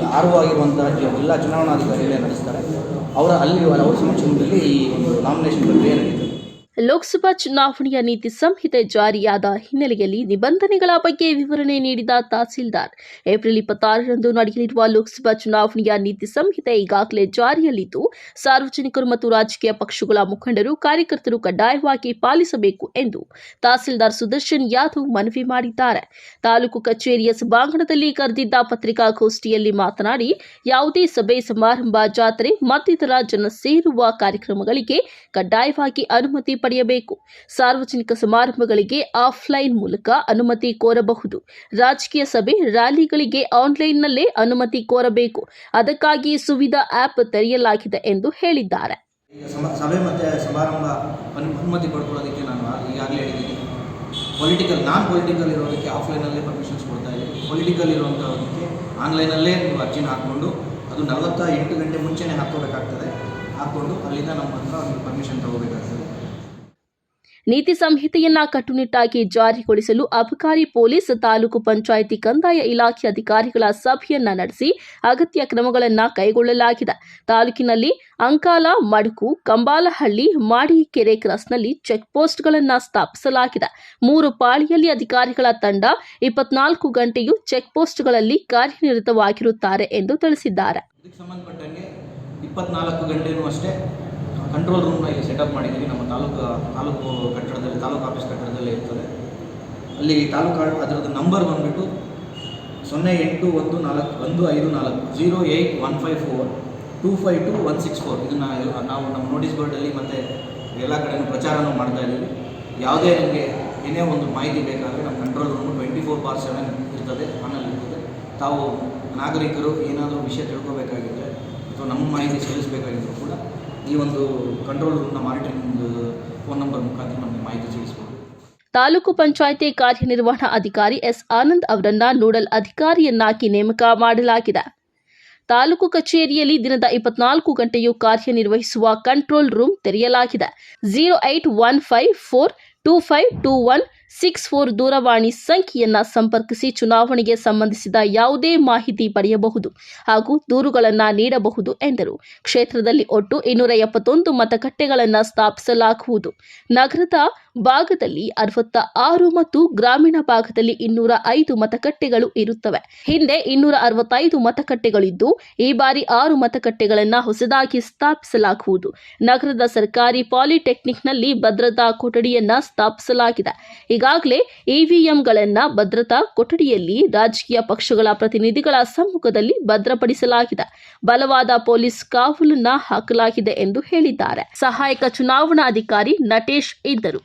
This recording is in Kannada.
ಆರ್ ಒ ಆಗಿರುವಂತಹ ಎಲ್ಲ ಚುನಾವಣಾಧಿಕಾರಿಗಳೇ ನಡೆಸ್ತಾರೆ. ಅವರ ಅಲ್ಲಿ ಅವರ ಸಮಕ್ಷಮದಲ್ಲಿ ಈ ಒಂದು ನಾಮಿನೇಷನ್ ಪ್ರಕ್ರಿಯೆ ಲೋಕಸಭಾ ಚುನಾವಣೆಯ ನೀತಿ ಸಂಹಿತೆ ಜಾರಿಯಾದ ಹಿನ್ನೆಲೆಯಲ್ಲಿ ನಿಬಂಧನೆಗಳ ಬಗ್ಗೆ ವಿವರಣೆ ನೀಡಿದ ತಹಸೀಲ್ದಾರ್. ಏಪ್ರಿಲ್ ಇಪ್ಪತ್ತಾರರಂದು ನಡೆಯಲಿರುವ ಲೋಕಸಭಾ ಚುನಾವಣೆಯ ನೀತಿ ಸಂಹಿತೆ ಈಗಾಗಲೇ ಜಾರಿಯಲ್ಲಿದ್ದು, ಸಾರ್ವಜನಿಕರು ಮತ್ತು ರಾಜಕೀಯ ಪಕ್ಷಗಳ ಮುಖಂಡರು, ಕಾರ್ಯಕರ್ತರು ಕಡ್ಡಾಯವಾಗಿ ಪಾಲಿಸಬೇಕು ಎಂದು ತಹಸೀಲ್ದಾರ್ ಸುದರ್ಶನ್ ಯಾದವ್ ಮನವಿ ಮಾಡಿದ್ದಾರೆ. ತಾಲೂಕು ಕಚೇರಿಯ ಸಭಾಂಗಣದಲ್ಲಿ ಕರೆದಿದ್ದ ಪತ್ರಿಕಾಗೋಷ್ಠಿಯಲ್ಲಿ ಮಾತನಾಡಿ, ಯಾವುದೇ ಸಭೆ, ಸಮಾರಂಭ, ಜಾತ್ರೆ ಮತ್ತಿತರ ಜನ ಸೇರುವ ಕಾರ್ಯಕ್ರಮಗಳಿಗೆ ಕಡ್ಡಾಯವಾಗಿ ಅನುಮತಿ ಪಡೆಯಬೇಕು. ಸಾರ್ವಜನಿಕ ಸಮಾರಂಭಗಳಿಗೆ ಆಫ್ಲೈನ್ ಮೂಲಕ ಅನುಮತಿ ಕೋರಬಹುದು. ರಾಜಕೀಯ ಸಭೆ ರ್ಯಾಲಿಗಳಿಗೆ ಆನ್ಲೈನ್ನಲ್ಲೇ ಅನುಮತಿ ಕೋರಬೇಕು. ಅದಕ್ಕಾಗಿ ಸುವಿಧಾ ಆಪ್ ತೆರೆಯಲಾಗಿದೆ ಎಂದು ಹೇಳಿದ್ದಾರೆ. ಸಭೆ ಮತ್ತೆ ಸಮಾರಂಭ ಅನುಮತಿ ಪಡ್ಕೊಳ್ಳೋದಕ್ಕೆ ನಾನು ಈಗಾಗಲೇ ಹೇಳಿದ್ದೀನಿ. ಪೊಲಿಟಿಕಲ್ ನಾನ್ ಪೊಲಿಟಿಕಲ್ ಇರೋದಕ್ಕೆ ಆಫ್ಲೈನಲ್ಲೇ ಪರ್ಮಿಷನ್ಸ್ ಕೊಡ್ತಾ ಇದ್ದೀವಿ ಪೊಲಿಟಿಕಲ್ ಇರುವಂಥದಕ್ಕೆ ಆನ್ಲೈನಲ್ಲೇ ನೀವು ಅರ್ಜಿನ ಹಾಕ್ಕೊಂಡು ಅದು ನಲವತ್ತ ಎಂಟು ಗಂಟೆ ಮುಂಚೆನೇ ಹಾಕ್ಕೋಬೇಕಾಗ್ತದೆ. ಹಾಕ್ಕೊಂಡು ಅಲ್ಲಿಂದ ನಮ್ಮ ಹತ್ರ ಒಂದು ಪರ್ಮಿಷನ್ ತಗೋಬೇಕಾಗ್ತದೆ. ನೀತಿ ಸಂಹಿತೆಯನ್ನ ಕಟ್ಟುನಿಟ್ಟಾಗಿ ಜಾರಿಗೊಳಿಸಲು ಅಬಕಾರಿ ಪೊಲೀಸ್, ತಾಲೂಕು ಪಂಚಾಯಿತಿ, ಕಂದಾಯ ಇಲಾಖೆ ಅಧಿಕಾರಿಗಳ ಸಭೆಯನ್ನ ನಡೆಸಿ ಅಗತ್ಯ ಕ್ರಮಗಳನ್ನು ಕೈಗೊಳ್ಳಲಾಗಿದೆ. ತಾಲೂಕಿನಲ್ಲಿ ಅಂಕಾಲ, ಮಡುಕು, ಕಂಬಾಲಹಳ್ಳಿ, ಮಾಡಿಕೆರೆ ಕ್ರಾಸ್ನಲ್ಲಿ ಚೆಕ್ ಪೋಸ್ಟ್ಗಳನ್ನು ಸ್ಥಾಪಿಸಲಾಗಿದೆ. ಮೂರು ಪಾಳಿಯಲ್ಲಿ ಅಧಿಕಾರಿಗಳ ತಂಡ ಇಪ್ಪತ್ನಾಲ್ಕು ಗಂಟೆಯೂ ಚೆಕ್ ಪೋಸ್ಟ್ಗಳಲ್ಲಿ ಕಾರ್ಯನಿರತವಾಗಿರುತ್ತಾರೆ ಎಂದು ತಿಳಿಸಿದ್ದಾರೆ. ಕಂಟ್ರೋಲ್ ರೂಮ್ನ ಇಲ್ಲಿ ಸೆಟಪ್ ಮಾಡಿದ್ದೀವಿ. ನಮ್ಮ ತಾಲೂಕು ತಾಲೂಕು ಕಟ್ಟಡದಲ್ಲಿ, ತಾಲೂಕು ಆಫೀಸ್ ಕಟ್ಟಡದಲ್ಲೇ ಇರ್ತದೆ. ಅಲ್ಲಿ ತಾಲೂಕು ಅದರದ್ದು ನಂಬರ್ ಬಂದುಬಿಟ್ಟು ಸೊನ್ನೆ ಎಂಟು ಒಂದು ನಾಲ್ಕು, ಒಂದು ಐದು ನಾಲ್ಕು zero eight one five four two five two one six four ಇದನ್ನು ನಾವು ನಮ್ಮ ನೋಟಿಸ್ ಬೋರ್ಡಲ್ಲಿ ಮತ್ತು ಎಲ್ಲ ಕಡೆನೂ ಪ್ರಚಾರನೂ ಮಾಡ್ತಾ ಇದ್ದೀವಿ. ಯಾವುದೇ ನಿಮಗೆ ಏನೇ ಒಂದು ಮಾಹಿತಿ ಬೇಕಾದರೆ ನಮ್ಮ control room twenty four bar seven ಇರ್ತದೆ ಆನಲ್ಲಿ ಇರ್ತದೆ. ತಾವು ನಾಗರಿಕರು ಏನಾದರೂ ವಿಷಯ ತಿಳ್ಕೊಬೇಕಾಗಿದ್ದರೆ ಅಥವಾ ನಮ್ಮ ಮಾಹಿತಿ ಸಲ್ಲಿಸಬೇಕಾಗಿದ್ದರೂ ಈ ಒಂದು ಕಂಟ್ರೋಲ್ ರೂಮ್ನ ಮಾನಿಟರಿಂಗ್ ಫೋನ್ ನಂಬರ್ ಮುಖಾಂತರ ನಮಗೆ ಮಾಹಿತಿ ತಿಳಿಸಬಹುದು ತಾಲೂಕು ಪಂಚಾಯಿತಿ ಕಾರ್ಯನಿರ್ವಹಣಾ ಅಧಿಕಾರಿ ಎಸ್ ಆನಂದ್ ಅವರನ್ನ ನೋಡಲ್ ಅಧಿಕಾರಿಯನ್ನಾಗಿ ನೇಮಕ ಮಾಡಲಾಗಿದೆ. ತಾಲೂಕು ಕಚೇರಿಯಲ್ಲಿ ದಿನದ ಇಪ್ಪತ್ನಾಲ್ಕು ಗಂಟೆಯೂ ಕಾರ್ಯನಿರ್ವಹಿಸುವ ಕಂಟ್ರೋಲ್ ರೂಮ್ ತೆರೆಯಲಾಗಿದೆ. Zero eight one five four two five two one six four ದೂರವಾಣಿ ಸಂಖ್ಯೆಯನ್ನು ಸಂಪರ್ಕಿಸಿ ಚುನಾವಣೆಗೆ ಸಂಬಂಧಿಸಿದ ಯಾವುದೇ ಮಾಹಿತಿ ಪಡೆಯಬಹುದು ಹಾಗೂ ದೂರುಗಳನ್ನು ನೀಡಬಹುದು ಎಂದರು. ಕ್ಷೇತ್ರದಲ್ಲಿ ಒಟ್ಟು ಇನ್ನೂರ ಎಪ್ಪತ್ತೊಂದು ಮತಗಟ್ಟೆಗಳನ್ನು ಸ್ಥಾಪಿಸಲಾಗುವುದು. ನಗರದ ಭಾಗದಲ್ಲಿ ಅರವತ್ತ ಆರು ಮತ್ತು ಗ್ರಾಮೀಣ ಭಾಗದಲ್ಲಿ ಇನ್ನೂರ ಐದು ಮತಗಟ್ಟೆಗಳು ಇರುತ್ತವೆ. ಹಿಂದೆ ಇನ್ನೂರ ಅರವತ್ತೈದು ಮತಗಟ್ಟೆಗಳಿದ್ದು, ಈ ಬಾರಿ ಆರು ಮತಗಟ್ಟೆಗಳನ್ನು ಹೊಸದಾಗಿ ಸ್ಥಾಪಿಸಲಾಗುವುದು. ನಗರದ ಸರ್ಕಾರಿ ಪಾಲಿಟೆಕ್ನಿಕ್ನಲ್ಲಿ ಭದ್ರತಾ ಕೊಠಡಿಯನ್ನು ಸ್ಥಾಪಿಸಲಾಗಿದೆ. ಈಗಾಗಲೇ ಇವಿಎಂಗಳನ್ನ ಭದ್ರತಾ ಕೊಠಡಿಯಲ್ಲಿ ರಾಜಕೀಯ ಪಕ್ಷಗಳ ಪ್ರತಿನಿಧಿಗಳ ಸಮ್ಮುಖದಲ್ಲಿ ಭದ್ರಪಡಿಸಲಾಗಿದೆ. ಬಲವಾದ ಪೊಲೀಸ್ ಕಾವಲನ್ನ ಹಾಕಲಾಗಿದೆ ಎಂದು ಹೇಳಿದ್ದಾರೆ. ಸಹಾಯಕ ಚುನಾವಣಾಧಿಕಾರಿ ನಟೇಶ್ ಇದ್ದರು.